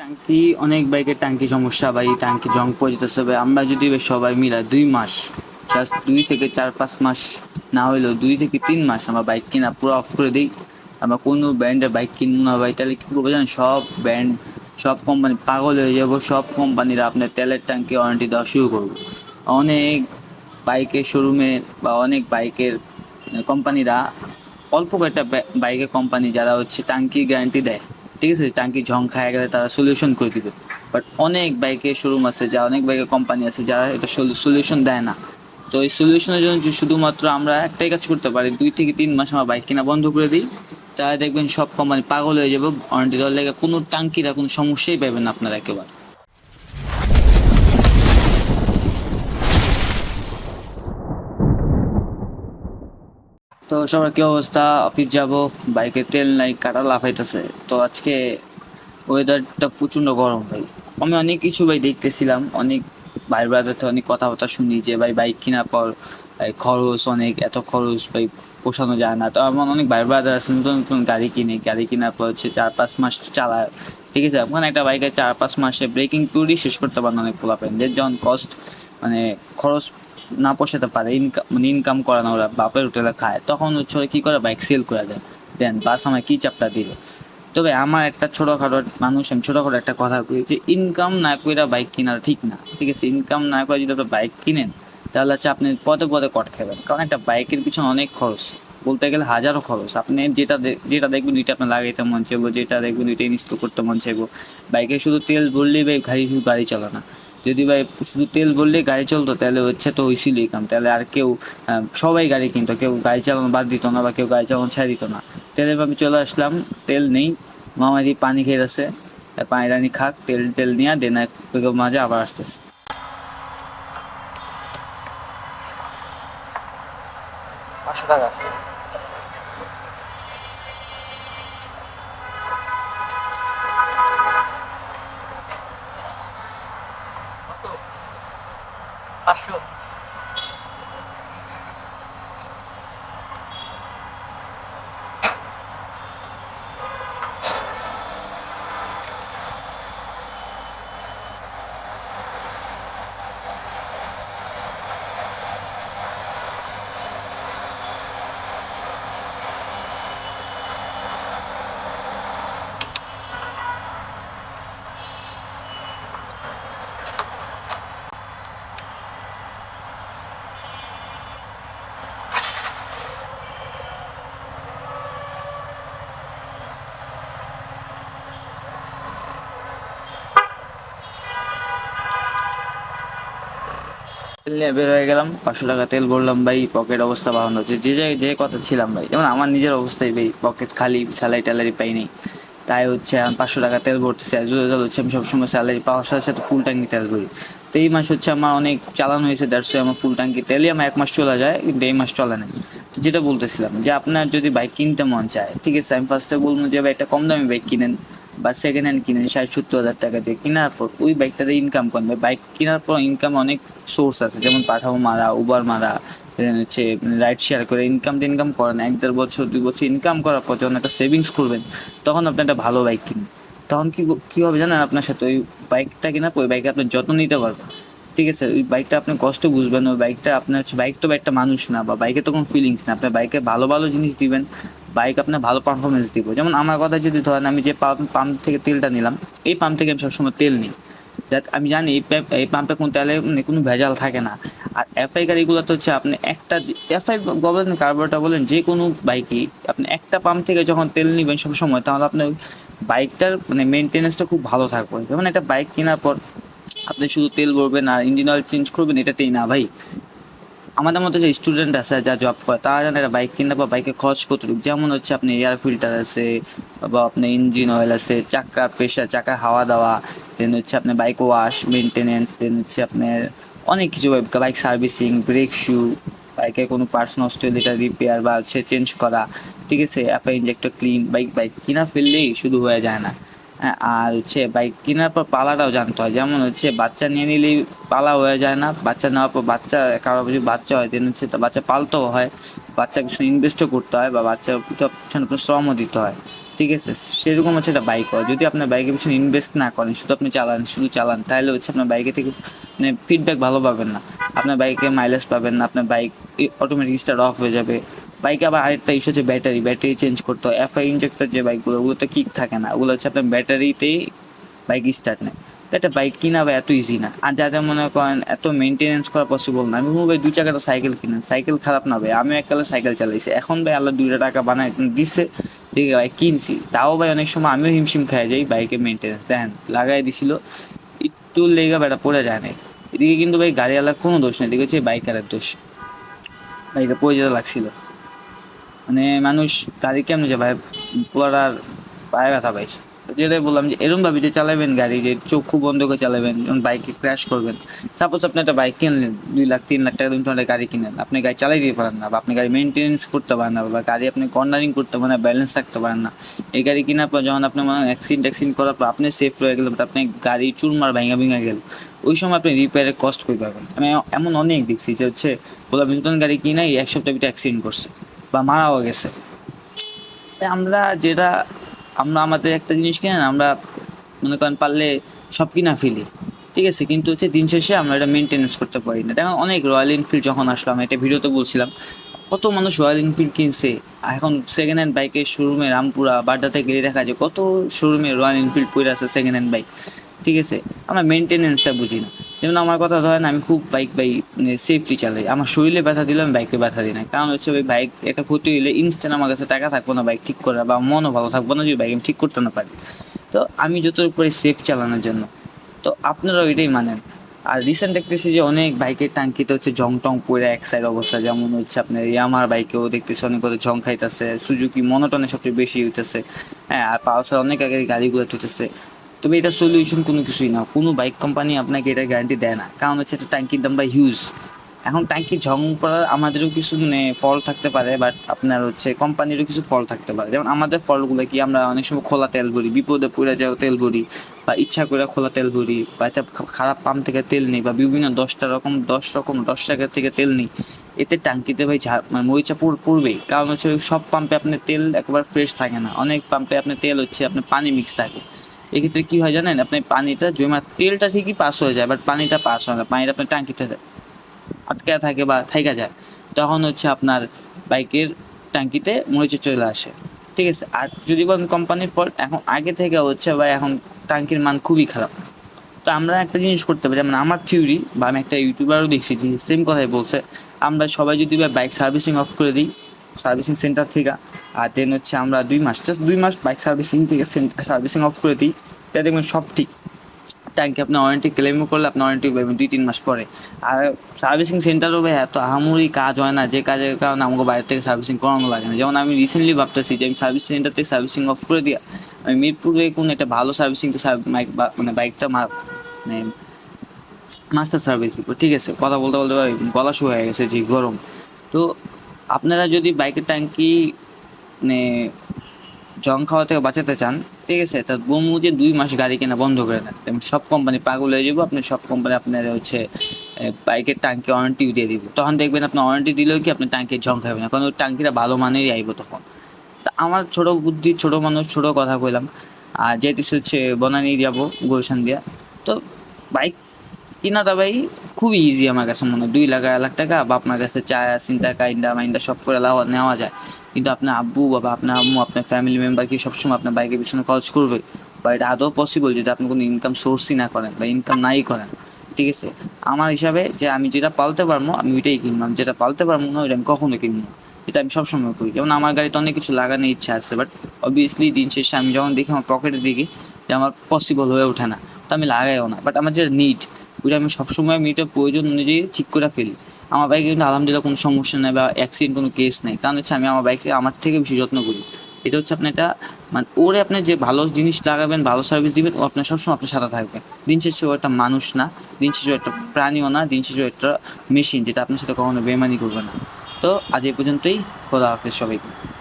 টাঙ্কি অনেক বাইকের ট্যাঙ্কি সমস্যা, ভাই টাঙ্কি জং পড়ে ভাই। আমরা যদি সবাই মিলা দুই মাস জাস্ট দুই থেকে চার, পাঁচ মাস না হইলেও দুই থেকে তিন মাস আমরা বাইক কিনা পুরো অফ করে দিই। আমরা কোনো ব্র্যান্ডের বাইক কিনবো না, ভাই। তাহলে কী করব জানেন? সব ব্র্যান্ড সব কোম্পানি পাগল হয়ে যাব, সব কোম্পানিরা আপনার তেলের ট্যাঙ্কি ওয়ারেন্টি দেওয়া শুরু করব। অনেক বাইকের শোরুমে বা অনেক বাইকের কোম্পানিরা অল্প কয়েকটা বাইকের কোম্পানি যারা হচ্ছে টাঙ্কি গ্যারান্টি দেয় ঠিক আছে, টাঙ্কি ঝং খায়, গেলে তারা সলিউশন করে দিবে। বাট অনেক বাইকের শোরুম আছে, যা অনেক বাইকের কোম্পানি আছে, যারা এটা সলিউশন দেয় না। তো এই সলিউশনের জন্য শুধুমাত্র আমরা একটাই কাজ করতে পারি, দুই থেকে তিন মাস আমরা বাইক কেনা বন্ধ করে দিই। তারা দেখবেন সব কোম্পানি পাগল হয়ে যাবে অনেক দল লেগে কোনো টাঙ্কিরা কোনো সমস্যাই পাবেন আপনারা একেবারে। তো সবার কি অবস্থা? অফিস যাব, বাইকে তেল নাই, কাটা লাফাইতেছে। তো আজকে ওয়েদারটা প্রচণ্ড গরম ভাই। আমি অনেক কিছু ভাই দেখতেছিলাম, অনেক ভাই ব্রাদারতে অনেক কথাবার্তা শুনি যে, ভাই, বাইক কেনার পর খরচ অনেক, এত খরচ, ভাই, পোষানো যায় না। তো আমার অনেক ভাই ব্রাদার আছে, নতুন নতুন গাড়ি কিনে, গাড়ি কেনার পর হচ্ছে চার পাঁচ মাস চালায়। ঠিক আছে? ওখানে একটা বাইকে চার পাঁচ মাসে ব্রেকিং পিরিয়ডই শেষ করতে পারেন অনেক পোলাপেন যে যখন কস্ট মানে খরচ না পোষাতে পারে ইনকাম মানে ইনকাম করে না, ওরা বাপের হোটেলে খায়। তখন হচ্ছে ওরা কী করে? বাইক সেল করে দেয়। দেন বাস আমায় কী চাপটা দিল? তবে আমার একটা ছোটোখাটো মানুষ, আমি ছোটোখাটো একটা কথা কই যে ইনকাম না করে বাইক কেনা ঠিক না। ঠিক আছে ইনকাম না করে যদি আপনি বাইক কিনেন, তাহলে হচ্ছে আপনি পদে পদে কট খাবেন। কারণ একটা বাইকের পিছনে অনেক খরচ। বলতে গেলে হাজারো খরচ। আপনি যেটা যেটা দেখবেন ওইটা আপনার লাগাইতে মন চাইব, যেটা দেখবেন ওইটা ইনস্টল করতে মন চাইব। বাইকে শুধু তেল ভরলেই গাড়ি, শুধু গাড়ি চলে না যদি ভাই শুধু তেল ভরলেই গাড়ি চলতো, তাহলে হচ্ছে তো হইছিলই কাম। তাহলে আর কেউ সবাই গাড়ি কিনতো, কেউ গাড়ি চালানো বাদ দিত না বা কেউ গাড়ি চালানো ছেড়ে দিত না। তেলের আমি চলে আসলাম, তেল নেই মামাদি পানি খেয়ে আছে পানি টানি খাক, তেল টেল নিয়ে দেন মাঝে আবার আসতেছে। পাঁচশো তেল নিয়ে বের হয়ে গেলাম, পাঁচশো টাকা তেল ভরলাম, ভাই পকেট অবস্থা ভালো হচ্ছে যে জায়গায়, যে কথা ছিলাম, ভাই, যেমন আমার নিজের অবস্থায় ভাই পকেট খালি স্যালারি ট্যালারি পাইনি তাই হচ্ছে পাঁচশো টাকা তেল ভরতেছি, আর যদি হচ্ছে আমি সবসময় স্যালারি পাওয়ার সাথে সাথে ফুল ট্যাঙ্কি তেল ভরি তো এই মাস হচ্ছে আমার অনেক চালানো হয়েছে দেড়শো আমার ফুল ট্যাঙ্কি তেলই আমার এক মাস চলে যায়, কিন্তু এই মাস চলে না তো যেটা বলতেছিলাম, যে আপনার যদি বাইক কিনতে মন চায়, ঠিক আছে, আমি ফার্স্টে বলব যে, ভাই একটা কম দামি বাইক কিনেন। বা সেকেন্ড হ্যান্ড কিনেন, ষাট, সত্তর হাজার টাকা দিয়ে, কেনার পর ওই বাইকটাতে ইনকাম করবে বাইক কেনার পর ইনকাম অনেক সোর্স আছে, যেমন পাঠাবো মারা উবার মারা হচ্ছে রাইড শেয়ার করে ইনকাম ইনকাম করেন। এক দেড় বছর, দুই বছর ইনকাম করার পর যখন একটা সেভিংস করবেন, তখন আপনি একটা ভালো বাইক কিনবেন তখন কি, কী হবে জানেন আপনার সাথে? ওই বাইকটা কেনার পর ওই বাইকে আপনি যত্ন নিতে পারবেন। ঠিক আছে? ওই বাইকটা আপনি কষ্ট বুঝবেন ওই বাইকটা আপনার বাইক তো একটা মানুষ না, বা বাইকে তো কোনো ফিলিংস না। আপনার বাইকে ভালো ভালো জিনিস দিবেন বাইক আপনার ভালো পারফরমেন্স দিব। যেমন আমার কথা যদি ধরেন আমি যে পাম্প পাম্প থেকে তেলটা নিলাম, এই পাম্প থেকে আমি সবসময় তেল নিই। যাতে আমি জানি এই পাম্প কোনো তেলে মানে কোনো ভেজাল থাকে না। আর এফআই গাড়িগুলো তো হচ্ছে আপনি একটা এফআই বলেন কার্বোরেটর বলেন, যে কোনো বাইকই আপনি একটা পাম্প থেকে যখন তেল নেবেন সবসময়, তাহলে আপনার বাইকটার মানে মেনটেনেন্সটা খুব ভালো থাকবে। যেমন একটা বাইক কেনার পর আপনি শুধু তেল ভরবেন আর ইঞ্জিন অয়েল চেঞ্জ করবেন, এটাতেই না ভাই। আমাদের মতো যে স্টুডেন্ট আছে, যা জব করে, তারা জানে একটা বাইক কিনতে বা বাইকে খরচ কতটুকু? যেমন হচ্ছে আপনি এয়ার ফিল্টার আছে, বা আপনার ইঞ্জিন অয়েল আছে, চাকা প্রেশার চাকা হাওয়া দেওয়া দেন হচ্ছে আপনার বাইক ওয়াশ মেনটেনেন্স দেন হচ্ছে আপনার অনেক কিছু বাইক সার্ভিসিং ব্রেক শু বাইকের কোনো পার্টস নষ্ট হলে এটা রিপেয়ার বা হচ্ছে চেঞ্জ করা, ঠিক আছে? অ্যাপা ইঞ্জেক্টর ক্লিন বাইক বাইক কিনা ফেললেই শুধু হয়ে যায় না। আর হচ্ছে বাইক কেনার পর পালাটাও জানতে হয়। যেমন হচ্ছে বাচ্চা নিয়ে নিলেই পালা হয়ে যায় না। বাচ্চা নেওয়ার পর বাচ্চা, কারও যদি বাচ্চা হয় দেন হচ্ছে তা বাচ্চা পালতেও হয়। বাচ্চা পিছনে ইনভেস্টও করতে হয় বা বাচ্চা পিছনে শ্রমও দিতে হয়। ঠিক আছে? সেরকম হচ্ছে একটা বাইক হয়। যদি আপনার বাইকের পিছনে ইনভেস্ট না করেন, শুধু আপনি চালান, শুধু চালান, তাহলে হচ্ছে আপনার বাইকে থেকে মানে ফিডব্যাক ভালো পাবেন না। আপনার বাইকে মাইলেজ পাবেন না। আপনার বাইক অটোমেটিক স্টার্ট অফ হয়ে যাবে। বাইকে আবার আরেকটা ইস্যু হচ্ছে ব্যাটারি ব্যাটারি চেঞ্জ করতে হয়। এফআই ইঞ্জেক্টর যে বাইকগুলো ওগুলোতে কিক থাকে না। ওগুলো হচ্ছে আপনার ব্যাটারিতেই বাইক স্টার্ট নেয়। তো একটা বাইক কিনা বা এত ইজি না। আর যাদের মনে করেন এত মেনটেনেন্স করা পসিবল না। আমি ভাই দুই চাকাটা সাইকেল কিনেন। সাইকেল খারাপ না ভাই। আমি এককালে সাইকেল চালাইছি। এখন ভাই আল্লাহ দুইটা টাকা বানায় দিছে। আছে ভাই কিনছি। তাও ভাই অনেক সময় আমিও হিমশিম খাই যাই বাইকে মেনটেনেন্স দেখেন, লাগাই দিছিল। একটু লেগে বেটা পড়ে যায় না এদিকে কিন্তু ভাই গাড়িওয়ালার কোনো দোষ নেই। এদিকে হচ্ছে বাইকারের দোষ। বাইকে পড়ে যেতে লাগছিল। মানে মানুষ গাড়ি কেমন যে ভাই পুরার পায়ে ব্যথা পাইছে। যেটাই বললাম যে এরকম ভাবে যে চালাবেন গাড়ি, যে চক্ষু বন্ধ করে চালাবেন, যখন বাইকে ক্র্যাশ করবেন সাপোজ আপনি একটা বাইক কিনলেন, দুই লাখ, তিন লাখ টাকা তুমি গাড়ি কিনেন, আপনি গাড়ি চালাই দিতে পারেন না বা আপনি গাড়ি মেনটেন্স করতে পারেন না বা গাড়ি আপনি কর্নারিং করতে পারেন না ব্যালেন্স রাখতে পারেন না। এই গাড়ি কেনার পর যখন আপনি মনে অ্যাক্সিডেন্ট অ্যাক্সিডেন্ট করার পর আপনি সেফ রয়ে গেলেন, but আপনি গাড়ি চুরমার ভেঙে ভেঙে গেল ওই সময় আপনি রিপেয়ারের কস্ট করে পাবেন? আমি এমন অনেক দেখছি যে হচ্ছে বললাম নতুন গাড়ি কিনে এক সপ্তাহ ভিতরে অ্যাক্সিডেন্ট করছে। বা মারাও গেছে। আমরা যেটা, আমরা আমাদের একটা জিনিস কিনে আমরা মনে করেন পারলে সব কিনা ফেলি, ঠিক আছে? কিন্তু হচ্ছে দিন শেষে আমরা এটা মেনটেনেন্স করতে পারি না। দেখেন অনেক রয়্যাল এনফিল্ড যখন আসলো আসলাম এটা ভিডিওতে বলছিলাম, কত মানুষ রয়্যাল এনফিল্ড কিনছে। এখন সেকেন্ড হ্যান্ড বাইকের শোরুমে রামপুরা, বাড্ডাতে গেলে দেখা যায় কত শোরুমে রয়্যাল এনফিল্ড পড়ে আছে সেকেন্ড হ্যান্ড বাইক ঠিক আছে? আমরা মেনটেনেন্সটা বুঝি না। যেমন আমার কথা ধরেন, আমি খুব বাইক বাই সেফলি চালাই। আমার শরীরে ব্যথা দিলে আমি বাইকে ব্যথা দিই না। কারণ হচ্ছে ওই বাইক একটা ক্ষতি হইলে ইনস্ট্যান্ট আমার কাছে টাকা থাকব না বাইক ঠিক করা বা মনও ভালো থাকব না যদি বাইক আমি ঠিক করতে না পারি। তো আমি যতটুকু পারি সেফ চালানোর জন্য। তো আপনারাও এটাই মানেন। আর রিসেন্ট দেখতেছি যে অনেক বাইকের টাঙ্কিতে হচ্ছে জং টং পড়ে এক সাইড অবস্থা। যেমন হচ্ছে আপনার ইয়ামার বাইকেও দেখতেছি অনেক কথা জং খাইতেছে। সুজুকি মনোটনে সবচেয়ে বেশি হইতেছে। হ্যাঁ আর পালসার অনেক আগে গাড়িগুলো হইতেছে তবে এটা সলিউশন কোনো কিছুই না। কোনো বাইক কোম্পানি আপনাকে এটা গ্যারান্টি দেয় না। কারণ হচ্ছে এটা ট্যাঙ্কির দাম বা হিউজ এখন ট্যাঙ্কি ঝং পড়ার আমাদেরও কিছু মানে ফল থাকতে পারে বাট আপনার হচ্ছে কোম্পানিরও কিছু ফল থাকতে পারে। যেমন আমাদের ফলগুলো কি, আমরা অনেক সময় খোলা তেল ভরি, বিপদে পড়ে যাও তেল ভরি, বা ইচ্ছা করে খোলা তেল ভরি, বা একটা খারাপ পাম্প থেকে তেল নিই, বা বিভিন্ন দশটা রকম, দশ রকম, দশ টাকা থেকে তেল নিই। এতে ট্যাঙ্কিতে ভাই মানে মরিচা পড়- পড়বেই কারণ হচ্ছে সব পাম্পে আপনার তেল একবার ফ্রেশ থাকে না। অনেক পাম্পে আপনার তেল হচ্ছে আপনার পানি মিক্স থাকে। এক্ষেত্রে কি হয় জানেন? আপনি পানিটা জমা তেলটা ঠিকই পাস হয়ে যায় বাট পানিটা পাস হয় না। পানিটা আপনার ট্যাঙ্কিতে আটকে থাকে বা থাইকা যায়। তখন হচ্ছে আপনার বাইকের ট্যাঙ্কিতে মরিচে চলে আসে। ঠিক আছে? আর যদি বলেন কোম্পানির ফল্ট এখন আগে থেকে হচ্ছে বা এখন ট্যাঙ্কির মান খুবই খারাপ। তো আমরা একটা জিনিস করতে পারি, যেমন আমার থিওরি বা আমি একটা ইউটিউবারও দেখছি যে সেম কথাই বলছে, আমরা সবাই যদি বাইক সার্ভিসিং অফ করে দিই সার্ভিসিং সেন্টার থেকে, আর দেন হচ্ছে আমরা দুই মাস জাস্ট দুই মাস বাইক সার্ভিসিং থেকে সার্ভিসিং অফ করে দিই। তাই দেখবেন সব ঠিক। ট্যাঙ্কে আপনি ওয়ারেন্টি ক্লেমও করলে আপনি ওয়ারেন্টি পাবেন দুই তিন মাস পরে। আর সার্ভিসিং সেন্টারও ভাই, এত আহামরি কাজ হয় না, যে কাজের কারণে আমাকে বাইরে থেকে সার্ভিসিং করানো লাগে না। যেমন আমি রিসেন্টলি ভাবতেছি যে আমি সার্ভিস সেন্টার থেকে সার্ভিসিং অফ করে দিয়া, আমি মিরপুরে কোন একটা ভালো সার্ভিসিং মানে বাইকটা মানে মাস্টার সার্ভিস ঠিক আছে, কথা বলতে বলতে ভাই গলা শুয়ে হয়ে গেছে যে গরম। তো আপনারা যদি বাইকের ট্যাঙ্কি মানে জং খাওয়া থেকে বাঁচাতে চান, ঠিক আছে, তা বমু যে দুই মাস গাড়ি কেনা বন্ধ করে দেন। সব কোম্পানি পাগল হয়ে যাব, আপনি সব কোম্পানি আপনার হচ্ছে বাইকের ট্যাঙ্কি ওয়ারেন্টি দিয়ে দিব। তখন দেখবেন আপনার ওয়ারেন্টি দিলেও কি আপনি ট্যাঙ্কি জং খাবেন না, কারণ ওই ট্যাঙ্কিটা ভালো মানেরই আইব তখন। তা আমার ছোট বুদ্ধি, ছোট মানুষ, ছোট কথা কইলাম। আর যেহেতু হচ্ছে বনানি যাব, গুলশান দিয়া, তো বাইক কিনাটা ভাই খুবই ইজি আমার কাছে মনে হয়। দুই লাখ, আড়াই লাখ টাকা বা আপনার কাছে চায়া, চিন্তা, কাইন্দা, মাইন্দা সব করে লাওয়া নেওয়া যায়। কিন্তু আপনার আব্বু বাবা আপনার আম্মু, আপনার ফ্যামিলি মেম্বার কি সবসময় আপনার বাইকের পিছনে খরচ করবে? বা এটা আদৌ পসিবল যদি আপনি কোনো ইনকাম সোর্সই না করেন বা ইনকাম নাই করেন? ঠিক আছে? আমার হিসাবে যে আমি যেটা পালতে পারব, আমি ওইটাই কিনলাম যেটা পালতে পারব না ওইটা আমি কখনো কিনবো। এটা আমি সবসময় করি। যেমন আমার গাড়িতে অনেক কিছু লাগানোর ইচ্ছা আছে বাট অবভিয়াসলি দিন শেষে আমি যখন দেখি আমার পকেটে দেখি যে আমার পসিবল হয়ে ওঠে না, তো আমি লাগাইও না। বাট আমার যেটা নিড ওইটা আমি সবসময় আমি মিটার প্রয়োজন অনুযায়ী ঠিক করে ফেলি। আমার বাইকে কিন্তু আলহামদুলিল্লাহ কোনো সমস্যা নেই বা অ্যাক্সিডেন্ট কোনো কেস নেই। কারণ হচ্ছে আমি আমার বাইকে আমার থেকে বেশি যত্ন করি। এটা হচ্ছে আপনি এটা মানে ওরে আপনি যে ভালো জিনিস লাগাবেন, ভালো সার্ভিস দিবেন, ও আপনার সবসময় আপনার সাথে থাকবে। দিন শেষে ও একটা মানুষ না, দিন শেষে একটা প্রাণীও না, দিন শেষে একটা মেশিন যেটা আপনার সাথে কখনো বেমানি করবে না। তো আজ এই পর্যন্তই, খোদা হাফেজ সবাইকে।